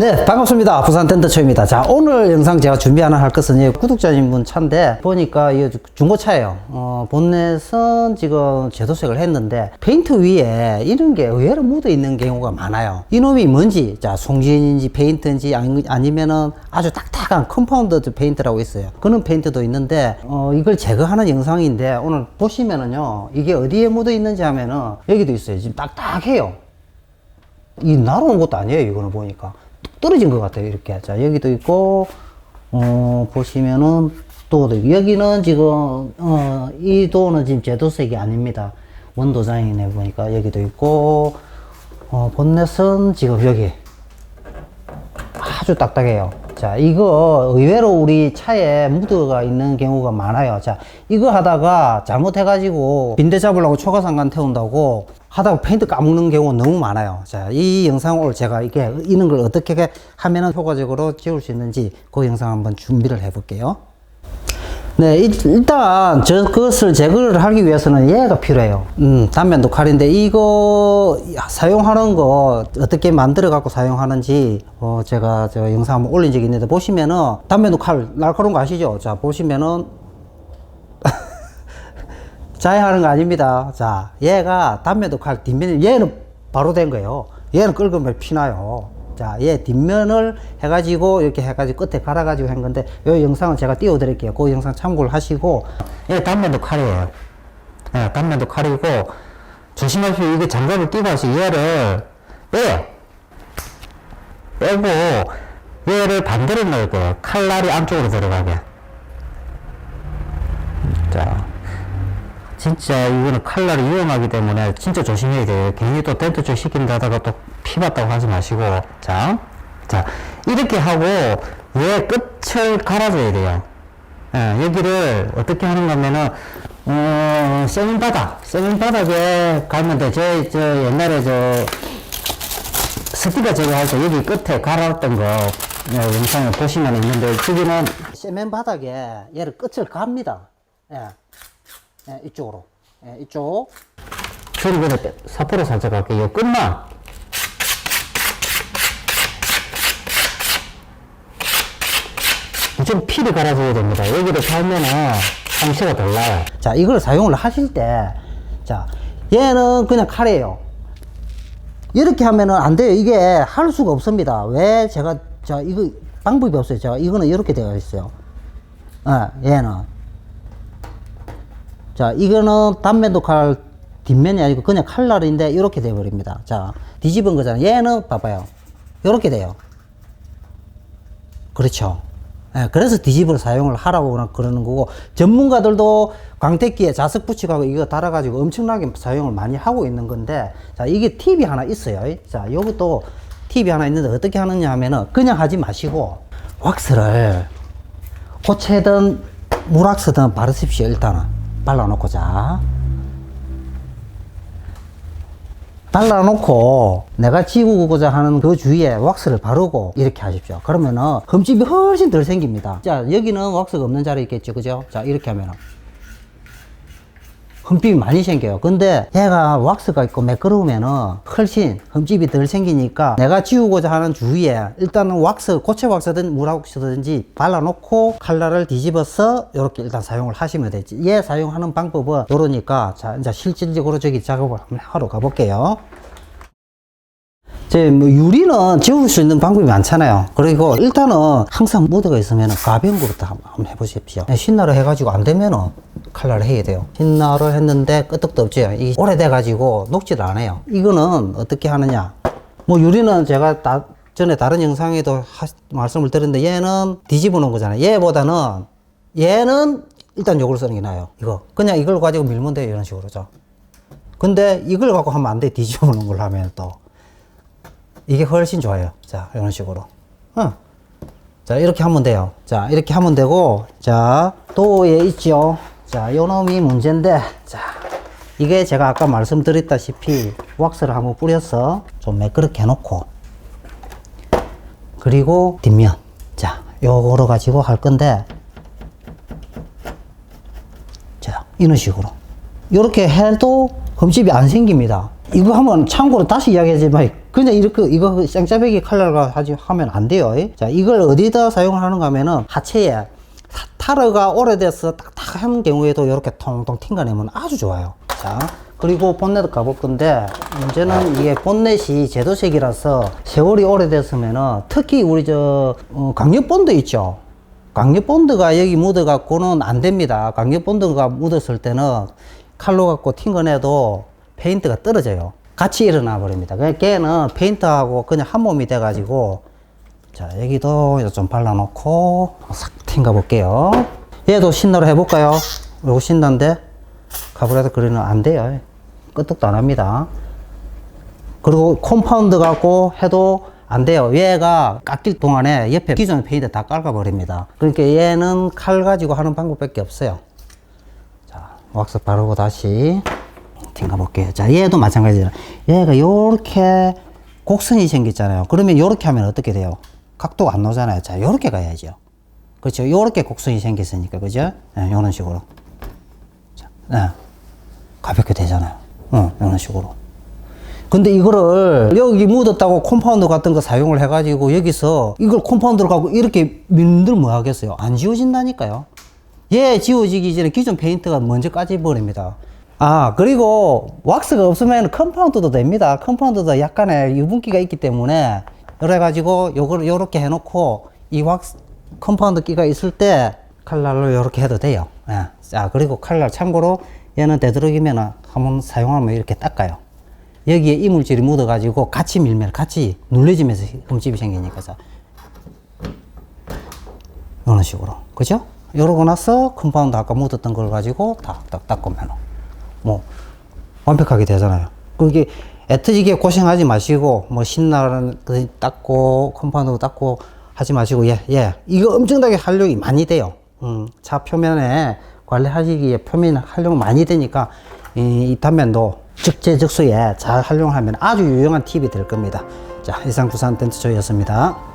네, 반갑습니다. 부산 텐트초입니다. 자, 오늘 영상 제가 준비하는 할 것은 이 구독자님분 차인데, 보니까 이 중고차예요. 어, 본넷은 지금 제도색을 했는데, 페인트 위에 이런 게 의외로 묻어 있는 경우가 많아요. 이놈이 뭔지, 자, 송진인지 페인트인지 아니, 아니 면은 아주 딱딱한 컴파운드 페인트라고 있어요. 그런 페인트도 있는데, 어, 이걸 제거하는 영상인데, 오늘 보시면은요, 이게 어디에 묻어 있는지 하면은, 여기도 있어요. 지금 딱딱해요. 이 날아온 것도 아니에요 이거는 보니까 뚝 떨어진 것 같아요. 이렇게 자. 여기도 있고 어 보시면은 또 여기는 지금 어 이 도는 지금 제도색이 아닙니다. 원도장이네 보니까. 여기도 있고 어 본넷은 지금 여기. 아주 딱딱해요. 자, 이거 의외로 우리 차에 무드가 있는 경우가 많아요. 자, 이거 하다가 잘못해가지고 빈대 잡으려고 초가상간 태운다고 하다가 페인트 까먹는 경우가 너무 많아요. 자, 이 영상 오늘 제가 이게 이런 걸 어떻게 하면 효과적으로 지울 수 있는지 그 영상 한번 준비를 해볼게요. 네, 일- 일단 저것을 제거를 하기 위해서는 얘가 필요해요. 음, 단면도 칼인데 이거 사용하는 거 어떻게 만들어 갖고 사용하는지 어, 제가 저 영상 한번 올린 적이 있는데 보시면은 단면도 칼 날카로운 거 아시죠? 자, 보시면은 자해하는 거 아닙니다. 자, 얘가 단면도 칼 뒷면 얘는 바로 된 거예요. 얘는 끓으면 피나요. 자, 얘 뒷면을 해가지고 이렇게 해가지고 끝에 갈아가지고 한 건데 이 영상은 제가 띄워드릴게요. 그 영상 참고를 하시고 얘 단면도 칼이에요. 예, 단면도 칼이고 조심하시고 이게 장갑을 끼고 하시 얘를 빼요. 빼고 얘를 반대로 넣을 거예요. 칼날이 안쪽으로 들어가게. 자, 진짜 이거는 칼날이 위험하기 때문에 진짜 조심해야 돼요. 괜히 또 텐트 쪽 시킨다 하다가 또 피봤다고 하지 마시고. 자, 자, 이렇게 하고 얘 끝을 갈아줘야 돼요. 예, 여기를 어떻게 하는 거면은, 어, 세면 바닥, 세면 바닥에 가면 돼. 저, 저 옛날에 저, 스티커 제거할 때 여기 끝에 갈았던 거 어, 영상을 보시면 있는데 저기는 세면 바닥에 얘를 끝을 갑니다. 예. 예, 이쪽으로. 예, 이쪽. 그리고 이제 사포로 살짝 갈게요. 끝만. 좀 피를 갈아줘야 됩니다. 여기를 갈면은 상시가 덜 나요. 자, 이걸 사용을 하실 때, 자, 얘는 그냥 칼이에요. 이렇게 하면은 안 돼요. 이게 할 수가 없습니다. 왜 제가, 자, 이거 방법이 없어요. 제가 이거는 이렇게 되어 있어요. 아, 얘는. 자, 이거는 단면도 칼 뒷면이 아니고 그냥 칼날인데 이렇게 돼버립니다. 자, 뒤집은 거잖아요. 얘는 봐봐요. 이렇게 돼요. 그렇죠. 예, 그래서 뒤집어 사용을 하라고 그러- 그러는 거고 전문가들도 광택기에 자석 붙이고 이거 달아가지고 엄청나게 사용을 많이 하고 있는 건데 자 이게 팁이 하나 있어요. 자 이것도 팁이 하나 있는데 어떻게 하느냐 하면은 그냥 하지 마시고 왁스를 고체든 물왁스든 바르십시오 일단은 발라놓고 자 발라놓고 내가 지우고자 하는 그 주위에 왁스를 바르고 이렇게 하십시오. 그러면은 흠집이 훨씬 덜 생깁니다. 자, 여기는 왁스가 없는 자리 있겠죠. 그죠? 자, 이렇게 하면은. 흠집이 많이 생겨요. 근데 얘가 왁스가 있고 매끄러우면은 훨씬 흠집이 덜 생기니까 내가 지우고자 하는 주위에 일단은 왁스, 고체 왁스든 물왁스든지 발라놓고 칼날을 뒤집어서 이렇게 일단 사용을 하시면 되지. 얘 사용하는 방법은 이러니까 자, 이제 실질적으로 저기 작업을 한번 하러 가볼게요. 이제 뭐 유리는 지울 수 있는 방법이 많잖아요. 그리고 일단은 항상 무드가 있으면 가벼운 것부터 한번 해보십시오. 네, 신나로 해가지고 안 되면은 칼날을 해야 돼요. 신나로 했는데 끄떡도 없죠. 이 오래돼가지고 녹지를 않아요. 이거는 어떻게 하느냐. 뭐 유리는 제가 다, 전에 다른 영상에도 하- 말씀을 드렸는데 얘는 뒤집어 놓은 거잖아요. 얘보다는 얘는 일단 요걸 쓰는 게 나아요. 이거. 그냥 이걸 가지고 밀면 돼요. 이런 식으로죠. 근데 이걸 갖고 하면 안 돼. 뒤집어 놓은 걸 하면 또. 이게 훨씬 좋아요. 자, 이런 식으로. 어. 자, 이렇게 하면 돼요. 자, 이렇게 하면 되고, 자, 도에 있죠. 자, 요 놈이 문제인데, 자, 이게 제가 아까 말씀드렸다시피, 왁스를 한번 뿌려서 좀 매끄럽게 해놓고, 그리고 뒷면. 자, 요거로 가지고 할 건데, 자, 이런 식으로. 이렇게 해도 흠집이 안 생깁니다. 이거 한번 참고로 다시 이야기하지만 그냥 이렇게 이거 쌍짜배기 칼날과 하지 하면 안 돼요. 자, 이걸 어디다 사용을 하는가 하면은 하체에 타- 타르가 오래돼서 딱딱한 경우에도 이렇게 통통 튕겨내면 아주 좋아요. 자, 그리고 본넷 가볼 건데 문제는 이게 본넷이 제도색이라서 세월이 오래됐으면은 특히 우리 저 어, 강력 본드 있죠. 강력 본드가 여기 묻어갖고는 안 됩니다. 강력 본드가 묻었을 때는 칼로 갖고 튕겨내도 페인트가 떨어져요. 같이 일어나 버립니다. 걔는 페인트하고 그냥 한 몸이 돼가지고 자 여기도 좀 발라놓고 싹 튕겨 볼게요. 얘도 신나로 해볼까요? 요거 신난데 카브레도 그리는 안 돼요. 끄떡도 안 합니다. 그리고 콤파운드 갖고 해도 안 돼요. 얘가 깎일 동안에 옆에 기존 페인트 다 깔아버립니다. 그러니까 얘는 칼 가지고 하는 방법밖에 없어요. 자, 왁스 바르고 다시 튕가 볼게요. 자, 얘도 마찬가지예요. 얘가 요렇게 곡선이 생겼잖아요. 그러면 요렇게 하면 어떻게 돼요? 각도가 안 나오잖아요. 자, 요렇게 가야죠. 그렇죠. 요렇게 곡선이 생겼으니까, 그죠? 네, 요런 식으로. 자, 네. 가볍게 되잖아요. 어, 이런 식으로. 근데 이거를 여기 묻었다고 콤파운드 같은 거 사용을 해가지고 여기서 이걸 콤파운드를 갖고 이렇게 밀들 뭐 하겠어요? 안 지워진다니까요. 얘 지워지기 전에 기존 페인트가 먼저 까져버립니다. 아, 그리고 왁스가 없으면 컴파운드도 됩니다. 컴파운드도 약간의 유분기가 있기 때문에 그래 가지고 요걸 요렇게 해놓고 이 왁스 컴파운드 끼가 있을 때 칼날로 요렇게 해도 돼요. 예. 자, 그리고 칼날 참고로 얘는 되도록이면 한번 사용하면 이렇게 닦아요. 여기에 이물질이 묻어 가지고 같이 밀면 같이 눌려지면서 흠집이 생기니까 자 이런 식으로 그죠? 이러고 나서 컴파운드 아까 묻었던 걸 가지고 탁탁 닦으면 뭐 완벽하게 되잖아요. 그게 애터지게 고생하지 마시고 뭐 신나는 그 닦고 컴파운드 닦고 하지 마시고 예예 이거 엄청나게 활용이 많이 돼요. 음, 차 표면에 관리하시기에 표면 활용 많이 되니까 이, 이 단면도 적재적소에 잘 활용하면 아주 유용한 팁이 될 겁니다. 자 이상 부산 덴트조였습니다.